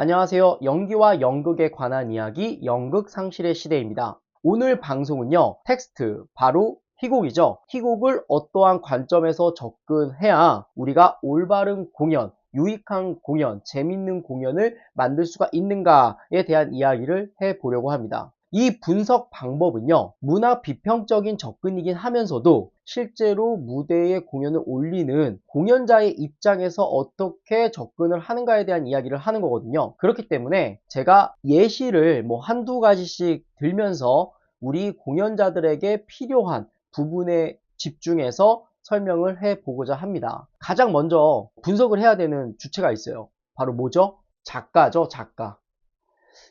안녕하세요. 연기와 연극에 관한 이야기, 연극 상실의 시대입니다. 오늘 방송은요, 텍스트, 바로 희곡이죠. 희곡을 어떠한 관점에서 접근해야 우리가 올바른 공연, 유익한 공연, 재밌는 공연을 만들 수가 있는가에 대한 이야기를 해보려고 합니다. 이 분석 방법은요, 문화 비평적인 접근이긴 하면서도 실제로 무대에 공연을 올리는 공연자의 입장에서 어떻게 접근을 하는가에 대한 이야기를 하는 거거든요. 그렇기 때문에 제가 예시를 뭐 한두 가지씩 들면서 우리 공연자들에게 필요한 부분에 집중해서 설명을 해 보고자 합니다. 가장 먼저 분석을 해야 되는 주체가 있어요. 바로 뭐죠? 작가죠, 작가.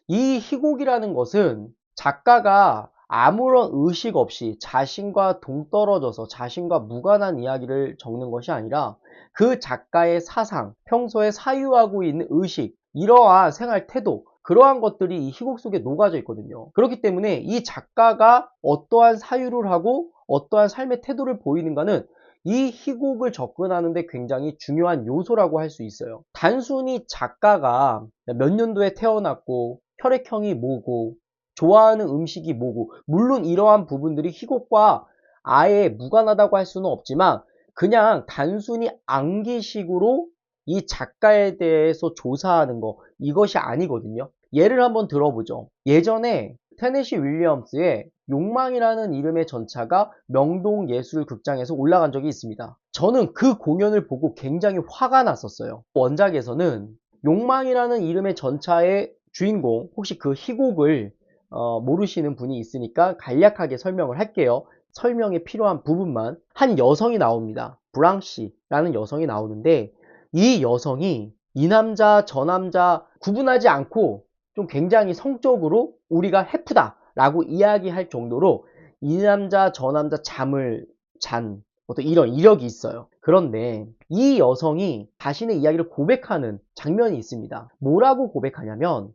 이 희곡이라는 것은 작가가 아무런 의식 없이 자신과 동떨어져서 자신과 무관한 이야기를 적는 것이 아니라 그 작가의 사상, 평소에 사유하고 있는 의식, 이러한 생활 태도, 그러한 것들이 이 희곡 속에 녹아져 있거든요. 그렇기 때문에 이 작가가 어떠한 사유를 하고 어떠한 삶의 태도를 보이는가는 이 희곡을 접근하는데 굉장히 중요한 요소라고 할 수 있어요. 단순히 작가가 몇 년도에 태어났고 혈액형이 뭐고 좋아하는 음식이 뭐고 물론 이러한 부분들이 희곡과 아예 무관하다고 할 수는 없지만 그냥 단순히 암기식으로 이 작가에 대해서 조사하는 거 이것이 아니거든요. 예를 한번 들어보죠. 예전에 테네시 윌리엄스의 욕망이라는 이름의 전차가 명동 예술극장에서 올라간 적이 있습니다. 저는 그 공연을 보고 굉장히 화가 났었어요. 원작에서는 욕망이라는 이름의 전차의 주인공 혹시 그 희곡을 어, 모르시는 분이 있으니까 간략하게 설명을 할게요. 설명에 필요한 부분만 한 여성이 나옵니다. 브랑시라는 여성이 나오는데 이 여성이 이 남자 저 남자 구분하지 않고 좀 굉장히 성적으로 우리가 해프다 라고 이야기할 정도로 이 남자 저 남자 잠을 잔 어떤 이런 이력이 있어요. 그런데 이 여성이 자신의 이야기를 고백하는 장면이 있습니다. 뭐라고 고백하냐면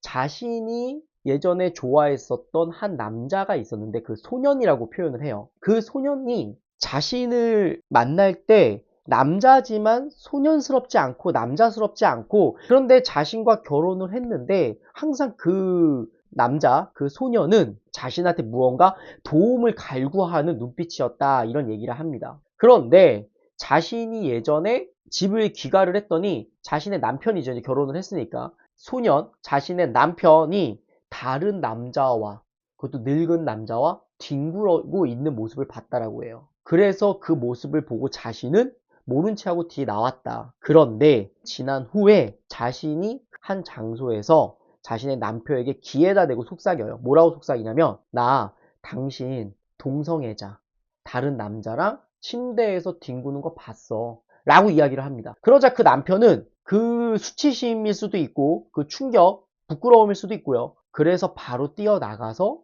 자신이 예전에 좋아했었던 한 남자가 있었는데 그 소년이라고 표현을 해요. 그 소년이 자신을 만날 때 남자지만 소년스럽지 않고 남자스럽지 않고 그런데 자신과 결혼을 했는데 항상 그 남자, 그 소년은 자신한테 무언가 도움을 갈구하는 눈빛이었다 이런 얘기를 합니다. 그런데 자신이 예전에 집을 귀가를 했더니 자신의 남편이죠. 이제 결혼을 했으니까 소년, 자신의 남편이 다른 남자와 그것도 늙은 남자와 뒹굴고 있는 모습을 봤다라고 해요. 그래서 그 모습을 보고 자신은 모른 채 하고 뒤에 나왔다. 그런데 지난 후에 자신이 한 장소에서 자신의 남편에게 기회다 대고 속삭여요. 뭐라고 속삭이냐면 나 당신 동성애자 다른 남자랑 침대에서 뒹구는 거 봤어. 라고 이야기를 합니다. 그러자 그 남편은 그 수치심일 수도 있고 그 충격, 부끄러움일 수도 있고요. 그래서 바로 뛰어나가서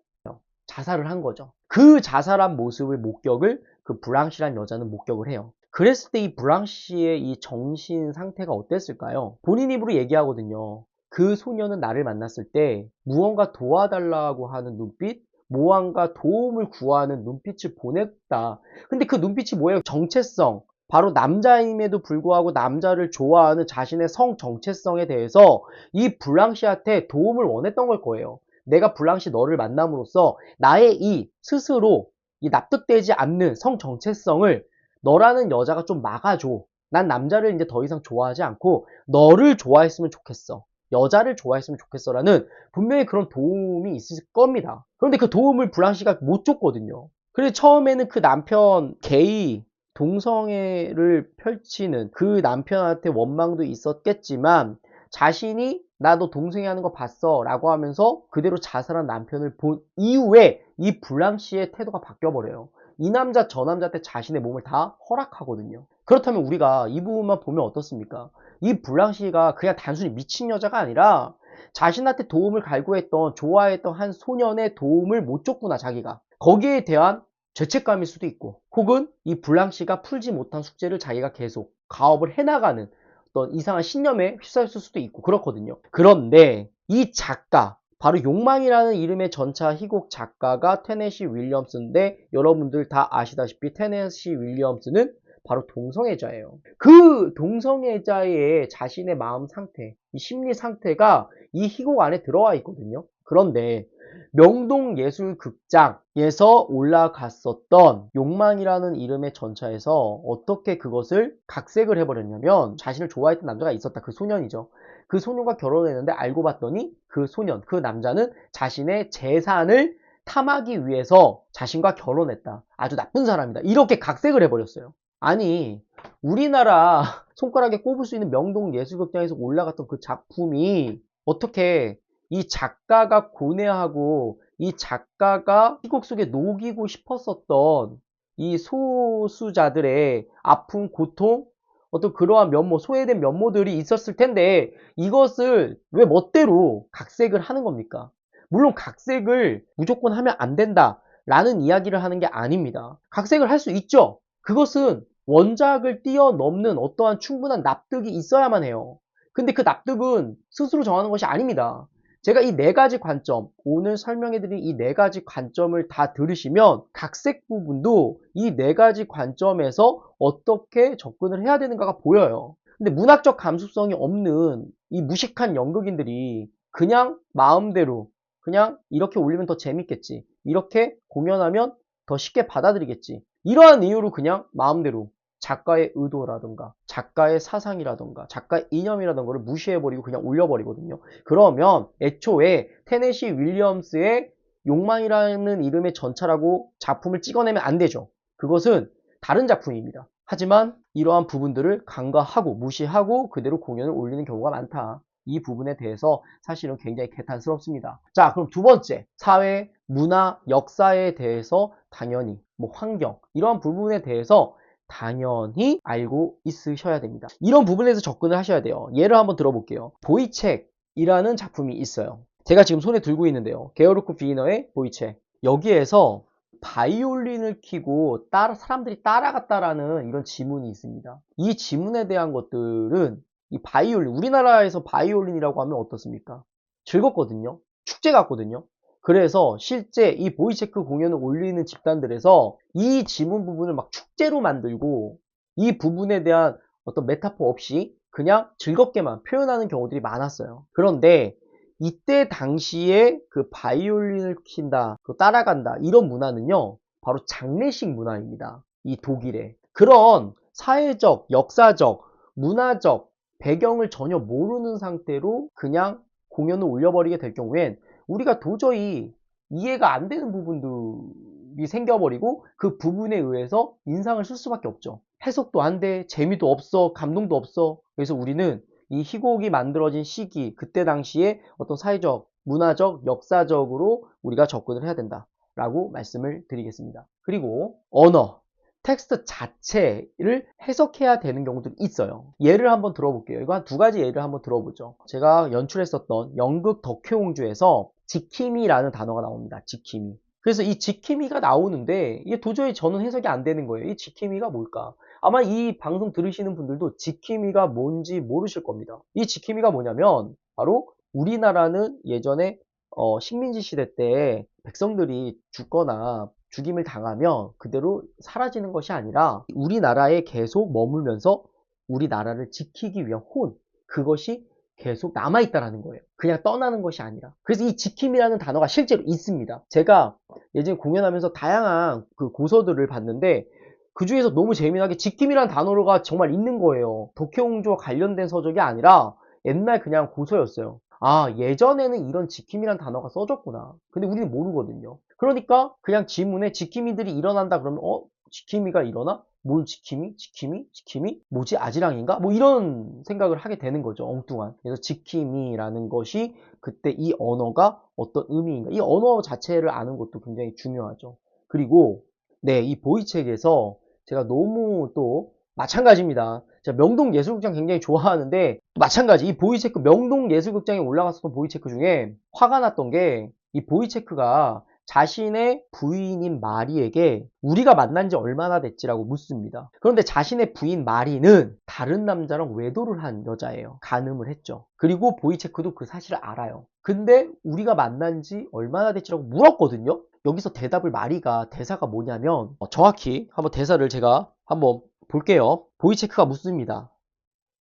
자살을 한 거죠. 그 자살한 모습을 목격을 그 브랑시란 여자는 목격을 해요. 그랬을 때 이 브랑시의 이 정신 상태가 어땠을까요? 본인 입으로 얘기하거든요. 그 소녀는 나를 만났을 때 무언가 도와달라고 하는 눈빛, 무언가 도움을 구하는 눈빛을 보냈다. 근데 그 눈빛이 뭐예요? 정체성. 바로 남자임에도 불구하고 남자를 좋아하는 자신의 성 정체성에 대해서 이 블랑시한테 도움을 원했던 걸 거예요. 내가 블랑시 너를 만남으로써 나의 이 스스로 이 납득되지 않는 성 정체성을 너라는 여자가 좀 막아줘. 난 남자를 이제 더 이상 좋아하지 않고 너를 좋아했으면 좋겠어. 여자를 좋아했으면 좋겠어라는 분명히 그런 도움이 있을 겁니다. 그런데 그 도움을 블랑시가 못 줬거든요. 그래서 처음에는 그 남편 게이 동성애를 펼치는 그 남편한테 원망도 있었겠지만 자신이 나도 동생이 하는 거 봤어 라고 하면서 그대로 자살한 남편을 본 이후에 이 블랑시의 태도가 바뀌어 버려요. 이 남자 저 남자한테 자신의 몸을 다 허락하거든요. 그렇다면 우리가 이 부분만 보면 어떻습니까? 이 블랑시가 그냥 단순히 미친 여자가 아니라 자신한테 도움을 갈구했던 좋아했던 한 소년의 도움을 못 줬구나 자기가 거기에 대한 죄책감일 수도 있고 혹은 이 블랑시가 풀지 못한 숙제를 자기가 계속 가업을 해나가는 어떤 이상한 신념에 휩싸였을 수도 있고 그렇거든요. 그런데 이 작가 바로 욕망이라는 이름의 전차 희곡 작가가 테네시 윌리엄스인데 여러분들 다 아시다시피 테네시 윌리엄스는 바로 동성애자예요. 그 동성애자의 자신의 마음 상태, 이 심리 상태가 이 희곡 안에 들어와 있거든요. 그런데 명동예술극장에서 올라갔었던 욕망이라는 이름의 전차에서 어떻게 그것을 각색을 해버렸냐면 자신을 좋아했던 남자가 있었다. 그 소년이죠. 그 소년과 결혼했는데 알고 봤더니 그 소년, 그 남자는 자신의 재산을 탐하기 위해서 자신과 결혼했다. 아주 나쁜 사람이다. 이렇게 각색을 해버렸어요. 아니, 우리나라 손가락에 꼽을 수 있는 명동예술극장에서 올라갔던 그 작품이 어떻게 이 작가가 고뇌하고 이 작가가 희곡 속에 녹이고 싶었었던 이 소수자들의 아픔, 고통, 어떤 그러한 면모, 소외된 면모들이 있었을 텐데 이것을 왜 멋대로 각색을 하는 겁니까? 물론 각색을 무조건 하면 안 된다 라는 이야기를 하는 게 아닙니다. 각색을 할 수 있죠. 그것은 원작을 뛰어넘는 어떠한 충분한 납득이 있어야만 해요. 근데 그 납득은 스스로 정하는 것이 아닙니다. 제가 이 네 가지 관점, 오늘 설명해드린 이 네 가지 관점을 다 들으시면 각색 부분도 이 네 가지 관점에서 어떻게 접근을 해야 되는가가 보여요. 근데 문학적 감수성이 없는 이 무식한 연극인들이 그냥 마음대로 그냥 이렇게 올리면 더 재밌겠지. 이렇게 공연하면 더 쉽게 받아들이겠지. 이러한 이유로 그냥 마음대로 작가의 의도라든가 작가의 사상이라든가 작가의 이념이라든가를 무시해버리고 그냥 올려버리거든요. 그러면 애초에 테네시 윌리엄스의 욕망이라는 이름의 전차라고 작품을 찍어내면 안 되죠. 그것은 다른 작품입니다. 하지만 이러한 부분들을 간과하고 무시하고 그대로 공연을 올리는 경우가 많다. 이 부분에 대해서 사실은 굉장히 개탄스럽습니다. 자, 그럼 두 번째, 사회, 문화, 역사에 대해서 당연히 뭐 환경 이러한 부분에 대해서 당연히 알고 있으셔야 됩니다. 이런 부분에서 접근을 하셔야 돼요. 예를 한번 들어볼게요. 보이책이라는 작품이 있어요. 제가 지금 손에 들고 있는데요. 게어르크 비너의 보이책. 여기에서 바이올린을 키고 따라, 사람들이 따라갔다라는 이런 지문이 있습니다. 이 지문에 대한 것들은 이 바이올린, 우리나라에서 바이올린이라고 하면 어떻습니까? 즐겁거든요. 축제 같거든요. 그래서 실제 이 보이체크 공연을 올리는 집단들에서 이 지문 부분을 막 축제로 만들고 이 부분에 대한 어떤 메타포 없이 그냥 즐겁게만 표현하는 경우들이 많았어요. 그런데 이때 당시에 그 바이올린을 킨다, 그 따라간다 이런 문화는요 바로 장례식 문화입니다. 이 독일의 그런 사회적, 역사적, 문화적 배경을 전혀 모르는 상태로 그냥 공연을 올려버리게 될 경우엔 우리가 도저히 이해가 안 되는 부분들이 생겨버리고 그 부분에 의해서 인상을 쓸 수밖에 없죠. 해석도 안 돼, 재미도 없어, 감동도 없어. 그래서 우리는 이 희곡이 만들어진 시기, 그때 당시에 어떤 사회적, 문화적, 역사적으로 우리가 접근을 해야 된다 라고 말씀을 드리겠습니다. 그리고 언어, 텍스트 자체를 해석해야 되는 경우도 있어요. 예를 한번 들어볼게요. 이거 한 두 가지 예를 한번 들어보죠. 제가 연출했었던 연극 덕혜옹주에서 지킴이라는 단어가 나옵니다. 지킴이. 그래서 이 지킴이가 나오는데 이게 도저히 저는 해석이 안 되는 거예요. 이 지킴이가 뭘까? 아마 이 방송 들으시는 분들도 지킴이가 뭔지 모르실 겁니다. 이 지킴이가 뭐냐면 바로 우리나라는 예전에 어, 식민지 시대 때 백성들이 죽거나 죽임을 당하면 그대로 사라지는 것이 아니라 우리나라에 계속 머물면서 우리나라를 지키기 위한 혼 그것이 계속 남아있다라는 거예요. 그냥 떠나는 것이 아니라. 그래서 이 지킴이라는 단어가 실제로 있습니다. 제가 예전에 공연하면서 다양한 그 고서들을 봤는데 그 중에서 너무 재미나게 지킴이라는 단어가 정말 있는 거예요. 도쿄옹주와 관련된 서적이 아니라 옛날 그냥 고서였어요. 아, 예전에는 이런 지킴이란 단어가 써졌구나. 근데 우리는 모르거든요. 그러니까 그냥 지문에 지킴이들이 일어난다 그러면 어? 지킴이가 일어나? 뭘 지킴이? 지킴이? 지킴이? 뭐지? 아지랑인가? 뭐 이런 생각을 하게 되는 거죠. 엉뚱한. 그래서 지킴이라는 것이 그때 이 언어가 어떤 의미인가. 이 언어 자체를 아는 것도 굉장히 중요하죠. 그리고 네, 이 보이책에서 제가 너무 또 마찬가지입니다. 제가 명동 예술극장 굉장히 좋아하는데 마찬가지 이 보이체크 명동 예술극장에 올라갔었던 보이체크 중에 화가 났던 게 이 보이체크가 자신의 부인인 마리에게 우리가 만난 지 얼마나 됐지라고 묻습니다. 그런데 자신의 부인 마리는 다른 남자랑 외도를 한 여자예요. 간음을 했죠. 그리고 보이체크도 그 사실을 알아요. 근데 우리가 만난 지 얼마나 됐지라고 물었거든요. 여기서 대답을 마리가 대사가 뭐냐면 어, 정확히 한번 대사를 제가 한번 볼게요. 보이체크가 묻습니다.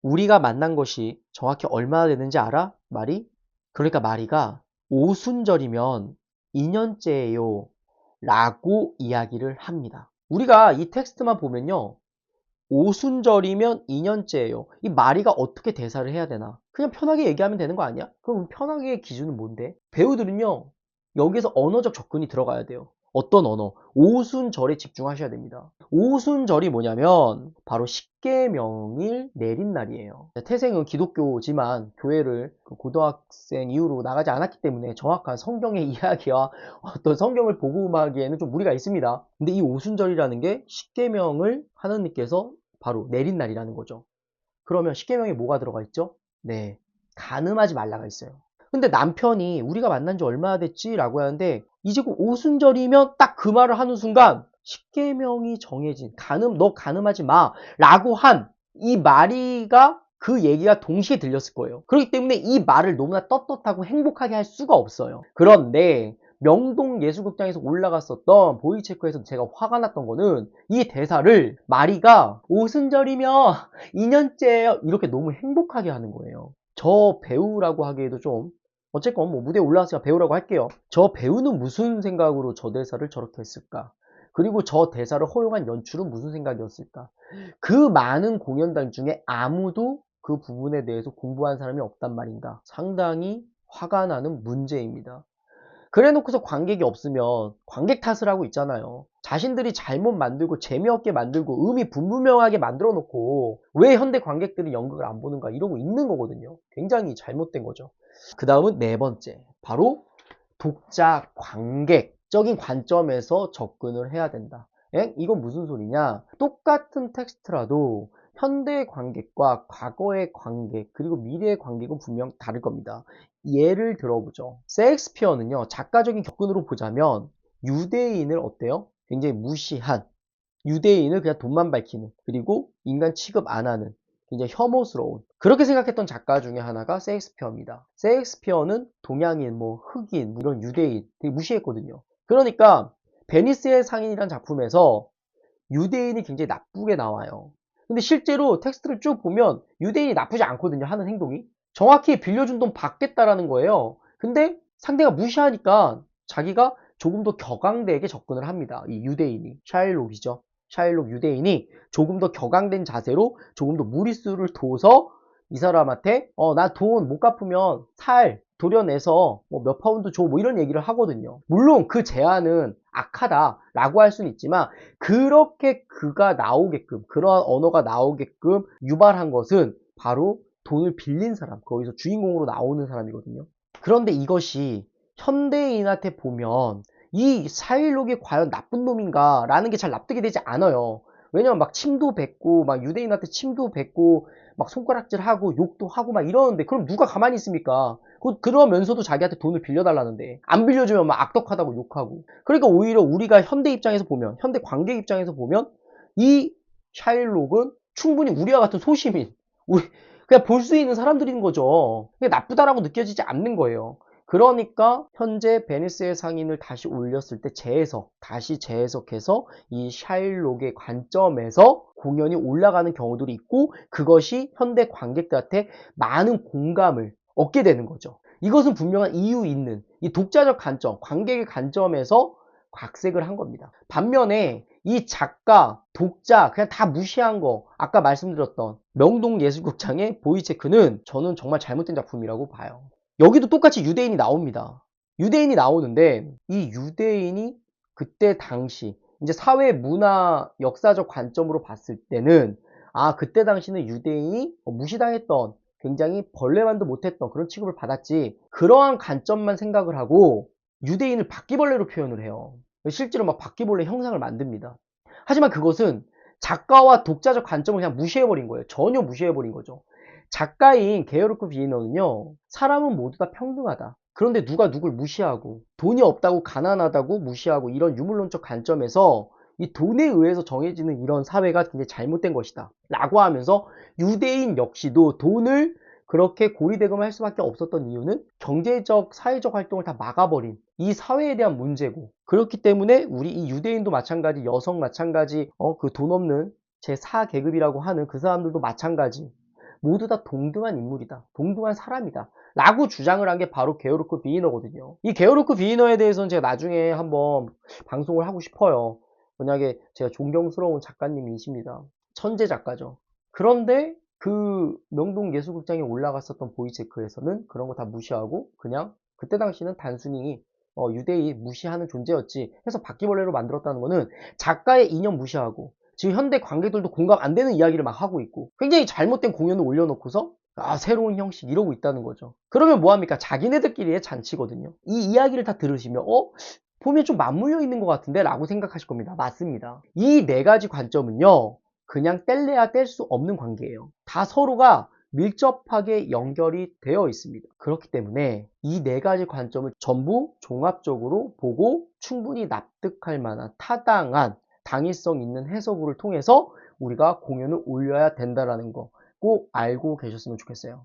우리가 만난 것이 정확히 얼마나 되는지 알아? 말이? 그러니까 마리가 오순절이면 2년째예요. 라고 이야기를 합니다. 우리가 이 텍스트만 보면요. 오순절이면 2년째예요. 이 마리가 어떻게 대사를 해야 되나? 그냥 편하게 얘기하면 되는 거 아니야? 그럼 편하게 기준은 뭔데? 배우들은요. 여기서 언어적 접근이 들어가야 돼요. 어떤 언어? 오순절에 집중하셔야 됩니다. 오순절이 뭐냐면 바로 십계명일 내린 날이에요. 태생은 기독교지만 교회를 그 고등학생 이후로 나가지 않았기 때문에 정확한 성경의 이야기와 어떤 성경을 복음하기에는 좀 무리가 있습니다. 근데 이 오순절이라는 게 십계명을 하나님께서 바로 내린 날이라는 거죠. 그러면 십계명에 뭐가 들어가 있죠? 네, 간음하지 말라가 있어요. 근데 남편이 우리가 만난 지 얼마나 됐지? 라고 하는데 이제 그 오순절이면 딱 그 말을 하는 순간 십계명이 정해진 간음 너 간음하지 마 라고 한이 마리가 그 얘기가 동시에 들렸을 거예요. 그렇기 때문에 이 말을 너무나 떳떳하고 행복하게 할 수가 없어요. 그런데 명동 예술극장에서 올라갔었던 보이체크에서 제가 화가 났던 거는 이 대사를 마리가 오순절이면 2년째예요 이렇게 너무 행복하게 하는 거예요. 저 배우라고 하기에도 좀 어쨌건 뭐 무대에 올라왔으니까 배우라고 할게요. 저 배우는 무슨 생각으로 저 대사를 저렇게 했을까? 그리고 저 대사를 허용한 연출은 무슨 생각이었을까? 그 많은 공연단 중에 아무도 그 부분에 대해서 공부한 사람이 없단 말인가? 상당히 화가 나는 문제입니다. 그래 놓고서 관객이 없으면 관객 탓을 하고 있잖아요. 자신들이 잘못 만들고 재미없게 만들고 의미 분분명하게 만들어 놓고 왜 현대 관객들이 연극을 안 보는가 이러고 있는 거거든요. 굉장히 잘못된 거죠. 그 다음은 네 번째. 바로 독자 관객적인 관점에서 접근을 해야 된다. 에? 이건 무슨 소리냐? 똑같은 텍스트라도 현대의 관객과 과거의 관객 그리고 미래의 관객은 분명 다를 겁니다. 예를 들어보죠. 셰익스피어는요. 작가적인 접근으로 보자면 유대인을 어때요? 굉장히 무시한 유대인을 그냥 돈만 밝히는 그리고 인간 취급 안 하는 굉장히 혐오스러운 그렇게 생각했던 작가 중에 하나가 셰익스피어입니다. 셰익스피어는 동양인, 뭐 흑인, 뭐 이런 유대인 되게 무시했거든요. 그러니까 베니스의 상인이란 작품에서 유대인이 굉장히 나쁘게 나와요. 근데 실제로 텍스트를 쭉 보면 유대인이 나쁘지 않거든요. 하는 행동이. 정확히 빌려준 돈 받겠다라는 거예요. 근데 상대가 무시하니까 자기가 조금 더 격앙되게 접근을 합니다. 이 유대인이. 샤일록이죠. 샤일록 유대인이 조금 더 격앙된 자세로 조금 더 무리수를 둬서 이 사람한테 어 나 돈 못 갚으면 살 도려내서 뭐 몇 파운드 줘 뭐 이런 얘기를 하거든요. 물론 그 제안은 악하다라고 할 수는 있지만 그렇게 그가 나오게끔 그러한 언어가 나오게끔 유발한 것은 바로 돈을 빌린 사람 거기서 주인공으로 나오는 사람이거든요. 그런데 이것이 현대인한테 보면 이 사일록이 과연 나쁜 놈인가 라는 게 잘 납득이 되지 않아요. 왜냐면 막 침도 뱉고 막 유대인한테 침도 뱉고 막 손가락질하고 욕도 하고 막 이러는데 그럼 누가 가만히 있습니까? 그, 그러면서도 자기한테 돈을 빌려달라는데 안 빌려주면 막 악덕하다고 욕하고 그러니까 오히려 우리가 현대 입장에서 보면 현대 관객 입장에서 보면 이 샤일록은 충분히 우리와 같은 소시민 우리 그냥 볼 수 있는 사람들인 거죠. 나쁘다라고 느껴지지 않는 거예요. 그러니까 현재 베니스의 상인을 다시 올렸을 때 재해석, 다시 재해석해서 이 샤일록의 관점에서 공연이 올라가는 경우들이 있고 그것이 현대 관객들한테 많은 공감을 얻게 되는 거죠. 이것은 분명한 이유 있는 이 독자적 관점, 관객의 관점에서 각색을 한 겁니다. 반면에 이 작가, 독자 그냥 다 무시한 거 아까 말씀드렸던 명동예술극장의 보이체크는 저는 정말 잘못된 작품이라고 봐요. 여기도 똑같이 유대인이 나옵니다. 유대인이 나오는데 이 유대인이 그때 당시 이제 사회 문화 역사적 관점으로 봤을 때는 아 그때 당시는 유대인이 무시당했던 굉장히 벌레만도 못했던 그런 취급을 받았지 그러한 관점만 생각을 하고 유대인을 바퀴벌레로 표현을 해요. 실제로 막 바퀴벌레 형상을 만듭니다. 하지만 그것은 작가와 독자적 관점을 그냥 무시해버린 거예요. 전혀 무시해버린 거죠. 작가인 게어르크 비에너는요 사람은 모두 다 평등하다 그런데 누가 누굴 무시하고 돈이 없다고 가난하다고 무시하고 이런 유물론적 관점에서 이 돈에 의해서 정해지는 이런 사회가 굉장히 잘못된 것이다 라고 하면서 유대인 역시도 돈을 그렇게 고리대금할 수밖에 없었던 이유는 경제적, 사회적 활동을 다 막아버린 이 사회에 대한 문제고 그렇기 때문에 우리 이 유대인도 마찬가지, 여성 마찬가지, 어, 그 돈 없는 제4계급이라고 하는 그 사람들도 마찬가지. 모두 다 동등한 인물이다. 동등한 사람이다. 라고 주장을 한 게 바로 게오르크 비이너거든요. 이 게오르크 비이너에 대해서는 제가 나중에 한번 방송을 하고 싶어요. 만약에 제가 존경스러운 작가님이십니다. 천재 작가죠. 그런데 그 명동 예술극장에 올라갔었던 보이체크에서는 그런 거 다 무시하고 그냥 그때 당시는 단순히 어, 유대인 무시하는 존재였지 해서 바퀴벌레로 만들었다는 거는 작가의 이념 무시하고 지금 현대 관객들도 공감 안 되는 이야기를 막 하고 있고 굉장히 잘못된 공연을 올려놓고서 아 새로운 형식 이러고 있다는 거죠. 그러면 뭐합니까? 자기네들끼리의 잔치거든요. 이 이야기를 다 들으시면 어? 보면 좀 맞물려 있는 것 같은데 라고 생각하실 겁니다. 맞습니다. 이 네 가지 관점은요. 그냥 뗄래야 뗄 수 없는 관계예요. 다 서로가 밀접하게 연결이 되어 있습니다. 그렇기 때문에 이 네 가지 관점을 전부 종합적으로 보고 충분히 납득할 만한 타당한 당위성 있는 해석을 통해서 우리가 공연을 올려야 된다라는 거 꼭 알고 계셨으면 좋겠어요.